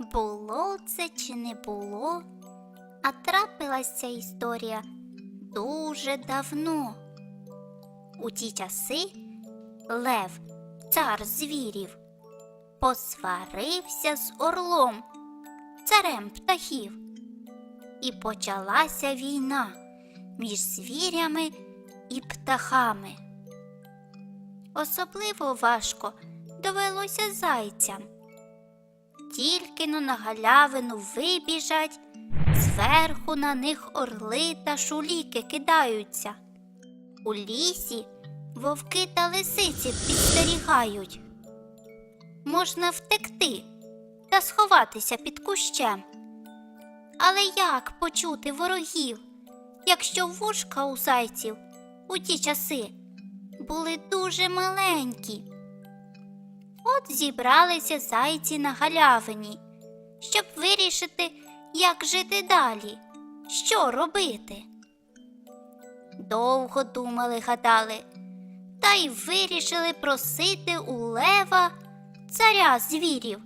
Було це чи не було, а трапилась ця історія дуже давно. У ті часи Лев, цар звірів, посварився з орлом, царем птахів. І почалася війна між звірями і птахами. Особливо важко довелося зайцям. Тільки но на галявину вибіжать, зверху на них орли та шуліки кидаються. У лісі вовки та лисиці підстерігають. Можна втекти та сховатися під кущем. Але як почути ворогів, якщо вушка у зайців у ті часи були дуже маленькі? От зібралися зайці на галявині, щоб вирішити, як жити далі, що робити. Довго думали, гадали, та й вирішили просити у лева царя звірів.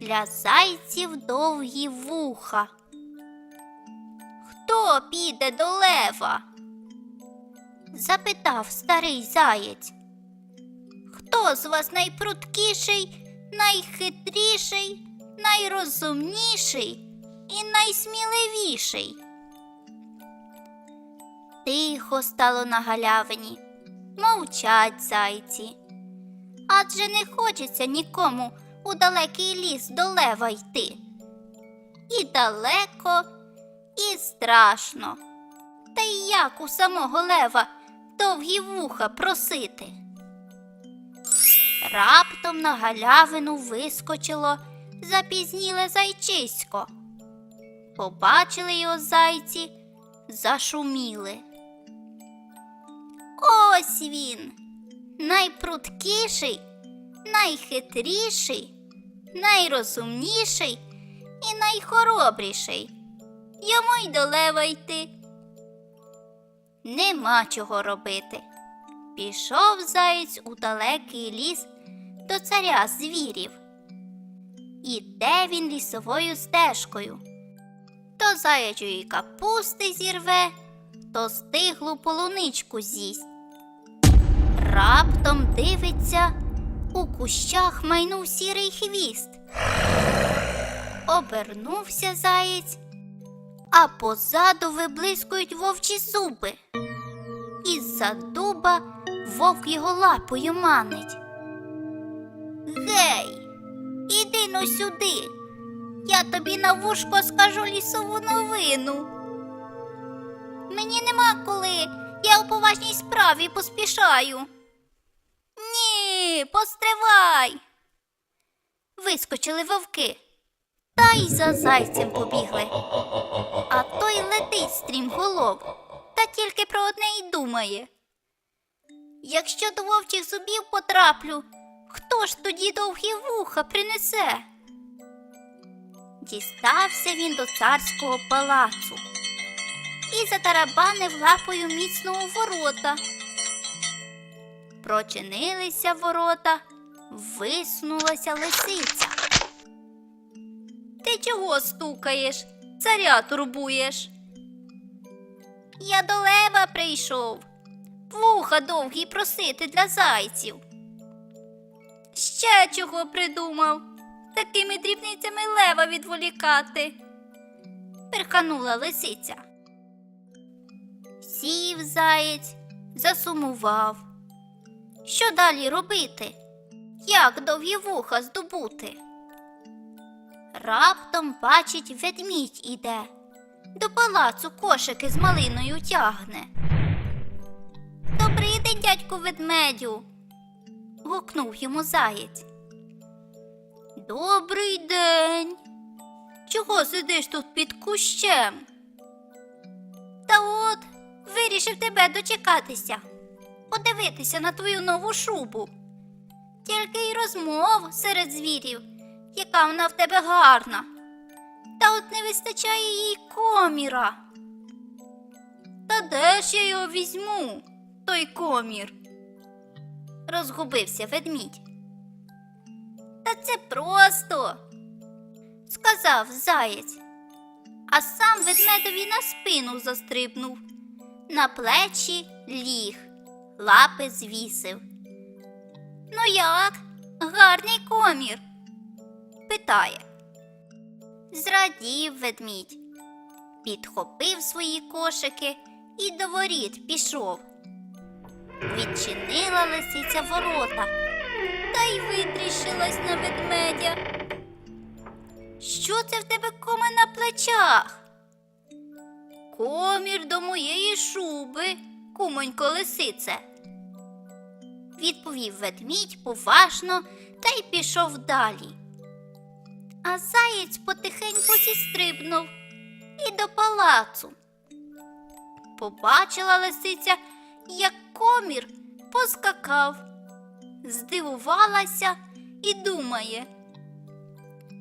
Для зайців довгі вуха. Хто піде до лева? запитав старий заєць. Хто з вас найпруткіший, найхитріший, найрозумніший і найсміливіший? Тихо стало на галявині, мовчать зайці. Адже не хочеться нікому у далекий ліс до лева йти. І далеко, і страшно. Та й як у самого лева довгі вуха просити? Раптом на галявину вискочило запізніле зайчисько. Побачили його зайці, зашуміли. Ось він, найпруткіший, найхитріший, найрозумніший і найхоробріший. Йому й до лева йти. Нема чого робити. Пішов заєць у далекий ліс до царя звірів. Іде він лісовою стежкою. То заячої капусти зірве, то стиглу полуничку з'їсть. Раптом дивиться, у кущах майнув сірий хвіст. Обернувся заєць, а позаду виблискують вовчі зуби. Із-за дуба вовк його лапою манить. Гей, іди но сюди. Я тобі на вушко скажу лісову новину. Мені нема коли, я у поважній справі поспішаю. Ні, постривай. Вискочили вовки, та й за зайцем побігли. А той летить стрімголов, та тільки про одне й думає. Якщо до вовчих зубів потраплю, хто ж тоді довгі вуха принесе? Дістався він до царського палацу і затарабанив лапою міцно у ворота. Прочинилися ворота, висунулася лисиця. Ти чого стукаєш, царя турбуєш? Я до лева прийшов, вуха довгі просити для зайців. Ще чого придумав? Такими дрібницями лева відволікати. Перханула лисиця. Сів заєць, засумував. Що далі робити? Як довгі вуха здобути? Раптом бачить ведмідь іде, до палацу кошики з малиною тягне. Дядьку ведмедю. гукнув йому заєць. Добрий день. Чого сидиш тут під кущем? Та от вирішив тебе дочекатися, подивитися на твою нову шубу. Тільки й розмов серед звірів, яка вона в тебе гарна. Та от не вистачає їй коміра. Та де ж я його візьму, той комір? Розгубився ведмідь. Та це просто. сказав заєць, а сам ведмедові на спину застрибнув, на плечі ліг, лапи звісив. Ну як, гарний комір? питає. Зрадів ведмідь, підхопив свої кошики і до воріт пішов. Відчинила лисиця ворота та й витріщилась на ведмедя. Що це в тебе коме на плечах? Комір до моєї шуби, кумонько лисице. Відповів ведмідь поважно та й пішов далі. А заєць потихеньку зістрибнув і до палацу. Побачила лисиця, як комір поскакав, здивувалася і думає.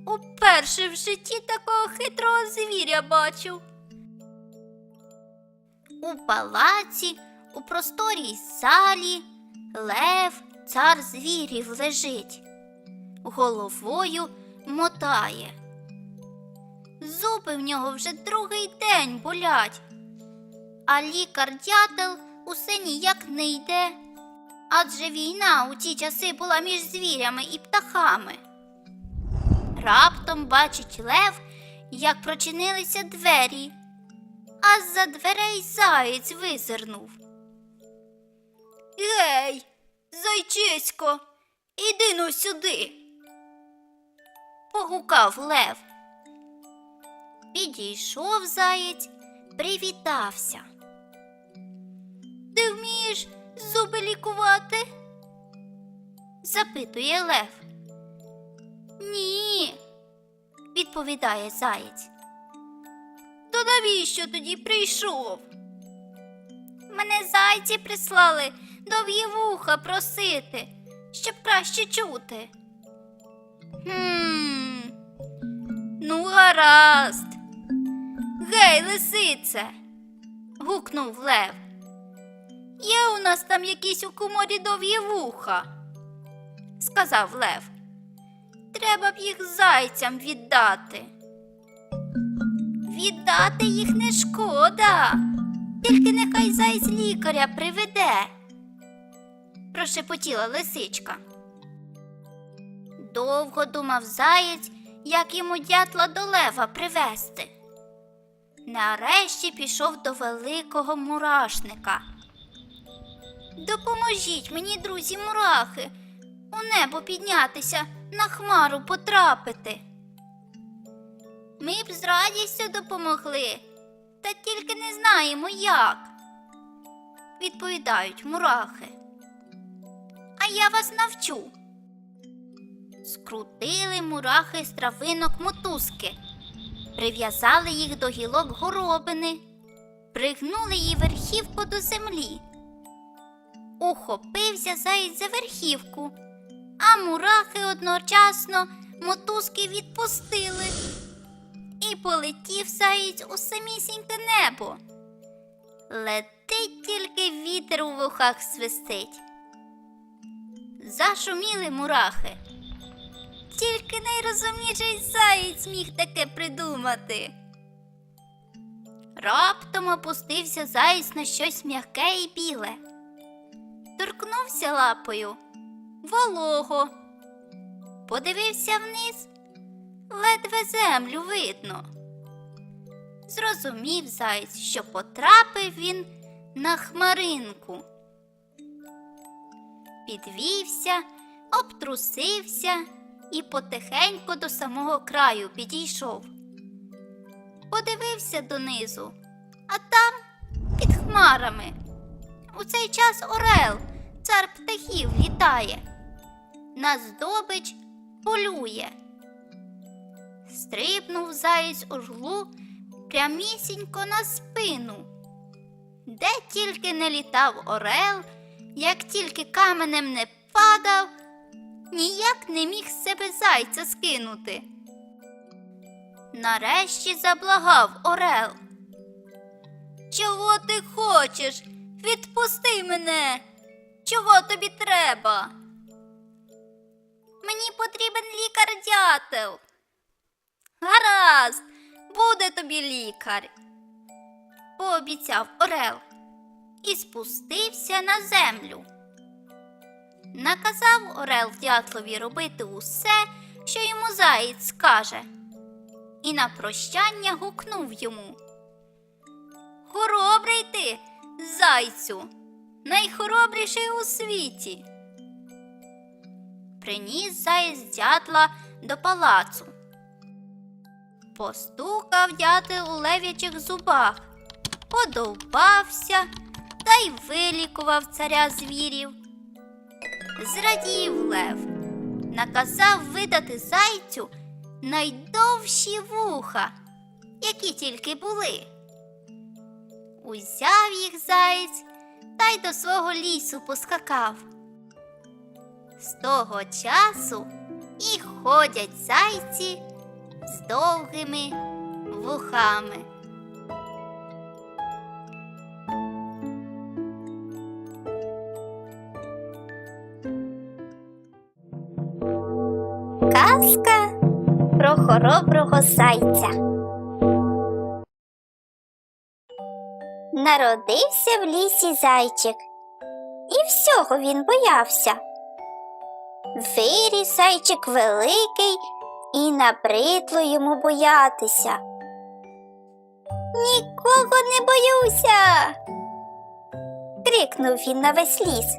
Уперше в житті такого хитрого звіря бачу. У палаці, у просторій залі, лев, цар звірів лежить, головою мотає. Зуби в нього вже другий день болять, а лікар дятел усе ніяк не йде. Адже війна у ті часи була між звірями і птахами. Раптом бачить лев, як прочинилися двері, а з-за дверей заєць визирнув. Гей, зайчисько, іди ну сюди. Погукав лев. Підійшов заєць, привітався. Вмієш зуби лікувати? запитує лев. Ні, відповідає заєць. То навіщо тоді прийшов? Мене зайці прислали довгі вуха просити, щоб краще чути. Хм, ну, гаразд. Гей, лисице. гукнув лев. Є у нас там якісь у коморі довгі вуха, сказав лев. Треба б їх зайцям віддати. Віддати їх не шкода, тільки нехай зайць лікаря приведе, прошепотіла лисичка. Довго думав заєць, як йому дятла до лева привезти. Нарешті пішов до великого мурашника. Допоможіть мені, друзі, мурахи, у небо піднятися, на хмару потрапити. Ми б з радістю допомогли, та тільки не знаємо як, відповідають мурахи. А я вас навчу. Скрутили мурахи з травинок мотузки, прив'язали їх до гілок горобини, пригнули її верхівку до землі. Ухопився заєць за верхівку, а мурахи одночасно мотузки відпустили. І полетів заєць у самісіньке небо. Летить тільки вітер у вухах свистить. Зашуміли мурахи. Тільки найрозумніший заєць міг таке придумати. Раптом опустився заєць на щось м'яке і біле. Торкнувся лапою волого. Подивився вниз, ледве землю видно. Зрозумів заєць, що потрапив він на хмаринку. Підвівся, обтрусився і потихеньку до самого краю підійшов. Подивився донизу, а там під хмарами. У цей час Орел, цар птахів, літає, на здобич полює. Стрибнув заєць орлу прямісінько на спину. Де тільки не літав Орел, як тільки каменем не падав, ніяк не міг з себе зайця скинути. Нарешті заблагав Орел. Чого ти хочеш? Відпусти мене. Чого тобі треба? Мені потрібен лікар дятел. Гаразд, буде тобі лікар, пообіцяв Орел і спустився на землю. Наказав Орел дятлові робити усе, що йому заєць скаже, і на прощання гукнув йому. Хоробрий ти, зайцю, найхоробріший у світі. Приніс заєць дятла до палацу. Постукав дятел у лев'ячих зубах, подовбався та й вилікував царя звірів. Зрадів лев, наказав видати зайцю найдовші вуха, які тільки були. Узяв їх заєць та й до свого лісу поскакав. З того часу і ходять зайці з довгими вухами. Казка про хороброго зайця. Народився в лісі зайчик, і всього він боявся. Виріс зайчик великий і набридло йому боятися. Нікого не боюся. крикнув він на весь ліс.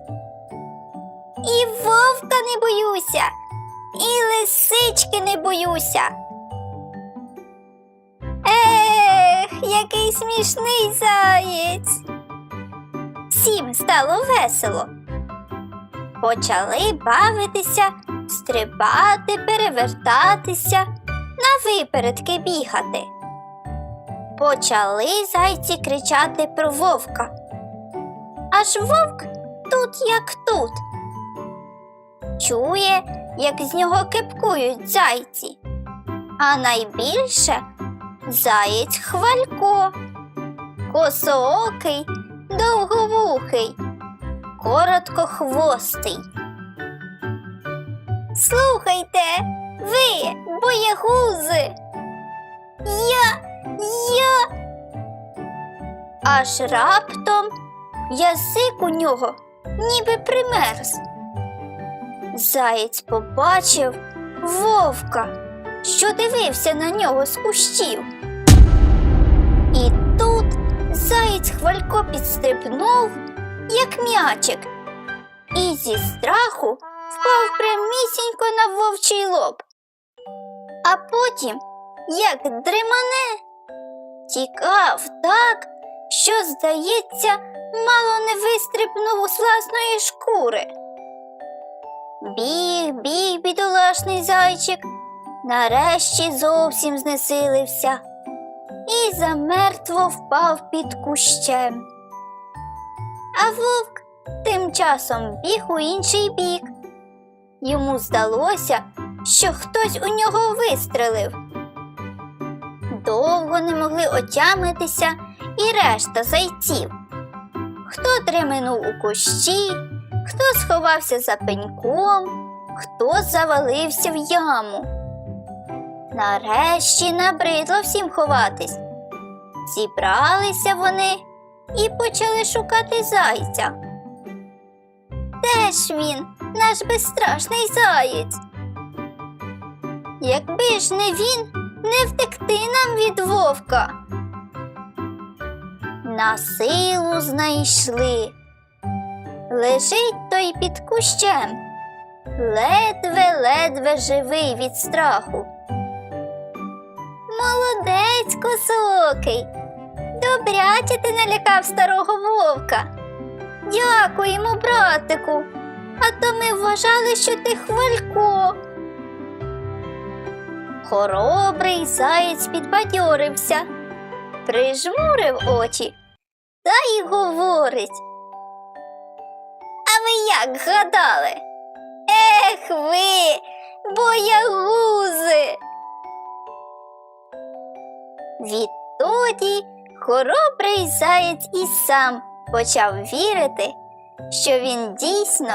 І вовка не боюся, і лисички не боюся. Який смішний заєць. Всім стало весело. Почали бавитися, стрибати, перевертатися, на випередки бігати. Почали зайці кричати про вовка. Аж вовк тут як тут. Чує, як з нього кипкують зайці. А найбільше заєць хвалько, косоокий, довговухий, короткохвостий. Слухайте, ви, боягузи. Я, я. Аж раптом язик у нього ніби примерз. Заєць побачив вовка, що дивився на нього з кущів. І тут заєць хвалько підстрибнув, як м'ячик, і зі страху впав прямісінько на вовчий лоб. А потім, як дримане, тікав так, що, здається, мало не вистрибнув з власної шкури. Біг, біг, бідолашний зайчик, нарешті зовсім знесилився і замертво впав під кущем. А вовк тим часом біг у інший бік. Йому здалося, що хтось у нього вистрелив. Довго не могли отямитися і решта зайців. Хто дременув у кущі, хто сховався за пеньком, хто завалився в яму. Нарешті набридло всім ховатись. Зібралися вони і почали шукати зайця. Де ж він, наш безстрашний заєць? Якби ж не він, не втекти нам від вовка. На силу знайшли. Лежить той під кущем, ледве-ледве живий від страху. Молодець косокий, добряче ти налякав старого вовка. Дякуємо, братику, а то ми вважали, що ти хвалько. Хоробрий заєць підбадьорився, прижмурив очі та й говорить. А ви як гадали? Ех ви, боягузи. Відтоді хоробрий заєць і сам почав вірити, що він дійсно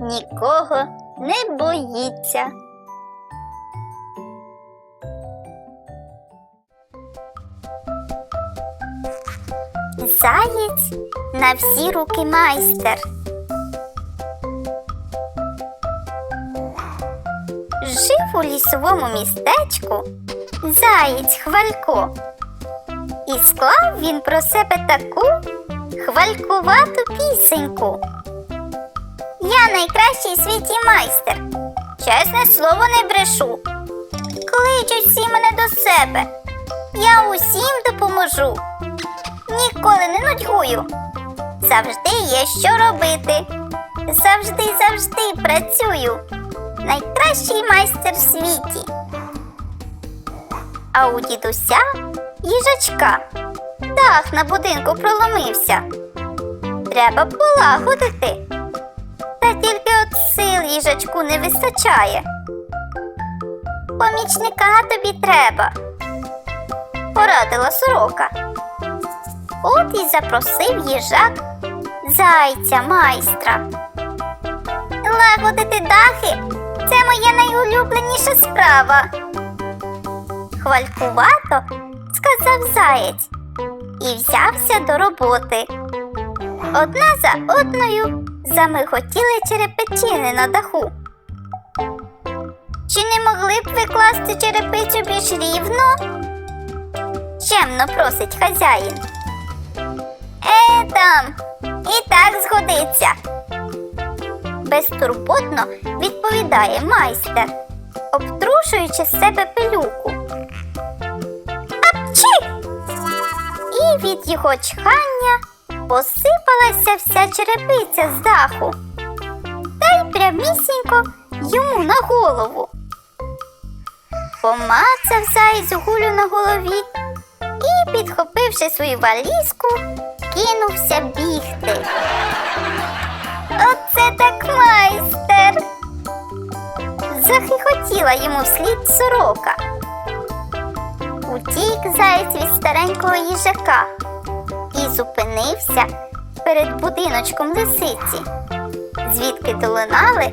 нікого не боїться. Заєць на всі руки майстер. Жив у лісовому містечку заєць Хвалько. І склав він про себе таку хвалькувату пісеньку. Я найкращий світі майстер. Чесне слово не брешу. Кличуть всі мене до себе. Я усім допоможу. Ніколи не нудьгую. Завжди є що робити. Завжди, завжди працюю. Найкращий майстер в світі. А у дідуся їжачка. Дах на будинку проломився. Треба полагодити. Та тільки от сил їжачку не вистачає. Помічника тобі треба, порадила сорока. От і запросив їжак зайця майстра. Лагодити дахи це моя найулюбленіша справа. Хвалькувато сказав заєць і взявся до роботи. Одна за одною замиготіли черепичини на даху. Чи не могли б ви класти черепицю більш рівно? Чемно просить хазяїн. Е, там, і так згодиться. Безтурботно відповідає майстер, обтрушуючи з себе пилюку. Від його чхання посипалася вся черепиця з даху. Та й прямісінько йому на голову. Помацав заєць гулю на голові і, підхопивши свою валізку, кинувся бігти. Оце так майстер. Захихотіла йому вслід сорока. Старенького їжака і зупинився перед будиночком лисиці, звідки долинали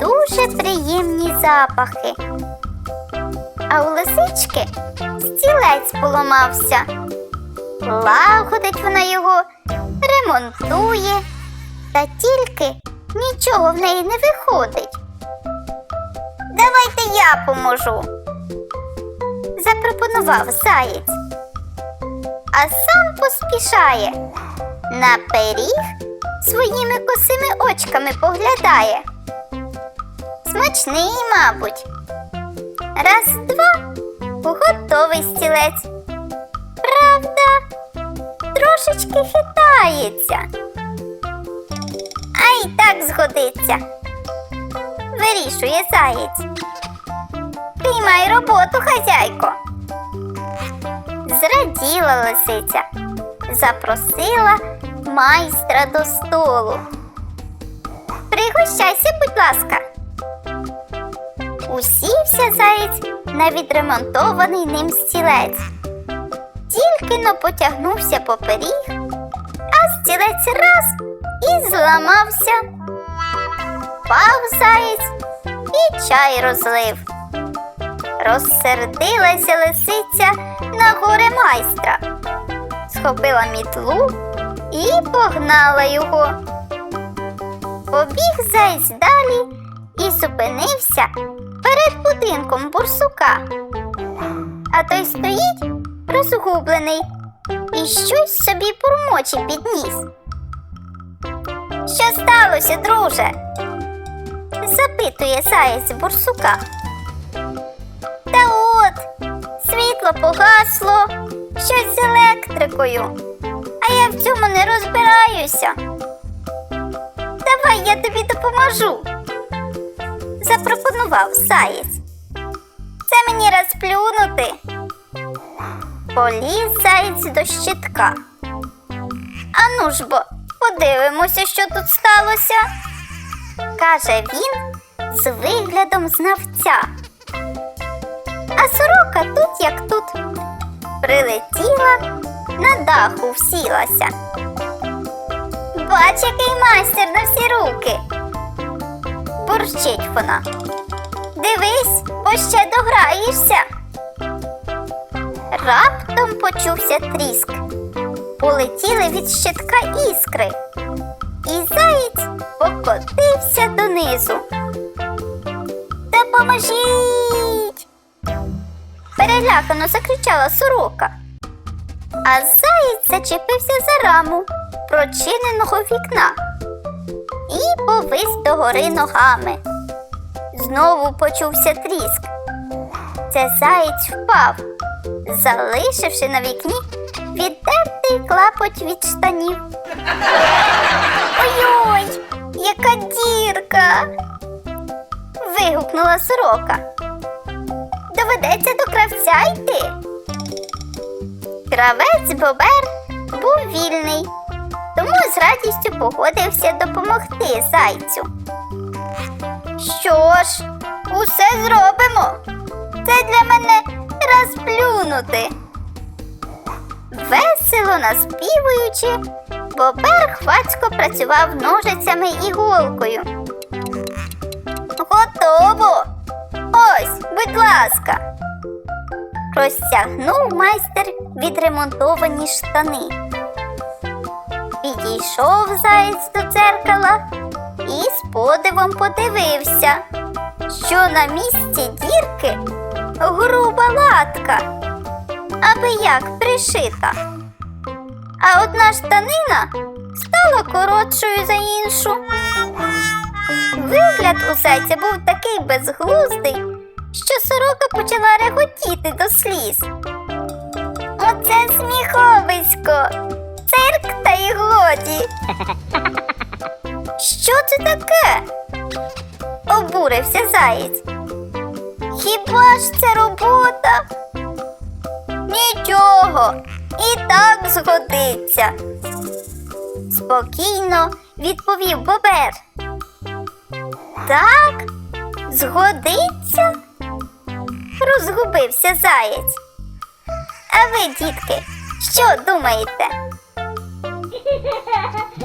дуже приємні запахи. А у лисички стілець поламався. Лагодить вона його, ремонтує, та тільки нічого в неї не виходить. Давайте я поможу, запропонував заєць, а сам поспішає. На пиріг своїми косими очками поглядає. Смачний, мабуть. Раз, два, готовий стілець. Правда, трошечки хитається. А й так згодиться. Вирішує заєць. Приймай роботу, хазяйко. Зраділа лисиця, запросила майстра до столу. Пригощайся, будь ласка. Усівся заєць на відремонтований ним стілець. Тільки но потягнувся по пиріг, а стілець раз і зламався. Пав заєць і чай розлив. Розсердилася лисиця на горе майстра, схопила мітлу і погнала його. Побіг заєць далі і зупинився перед будинком бурсука. А той стоїть розгублений і щось собі бурмоче підніс. Що сталося, друже? запитує заєць бурсука. Та от, світло погасло, щось з електрикою, а я в цьому не розбираюся. Давай я тобі допоможу, запропонував заєць. Це мені розплюнути. Поліз заєць до щитка. Ану ж бо, подивимося, що тут сталося, каже він з виглядом знавця. А сорока тут, як тут, прилетіла, на даху всілася. Бач, який майстер на всі руки. Бурчить вона. Дивись, бо ще дограєшся. Раптом почувся тріск. полетіли від щитка іскри, і заєць покотився донизу. Допоможіть! Перелякано закричала сорока. А заєць зачепився за раму прочиненого вікна і повис догори ногами. Знову почувся тріск. Це заєць впав, залишивши на вікні віддертий клапоть від штанів. Ой-ой, яка дірка. вигукнула сорока. Доведеться до кравця йти. Кравець Бобер був вільний, тому з радістю погодився допомогти зайцю. Що ж, усе зробимо. Це для мене розплюнути. Весело наспівуючи, Бобер хвацько працював ножицями і голкою. Готово. Ось, будь ласка. Розтягнув майстер відремонтовані штани. Підійшов заєць до дзеркала і з подивом подивився, що на місці дірки груба латка, аби як пришита. А одна штанина стала коротшою за іншу. Вигляд у зайця був такий безглуздий, що сорока почала реготіти до сліз. Оце сміховисько, цирк та й годі. Що це таке? обурився заєць. Хіба ж це робота? Нічого, і так згодиться. Спокійно відповів Бобер. Так, згодиться? Розгубився заєць. А ви, дітки, що думаєте?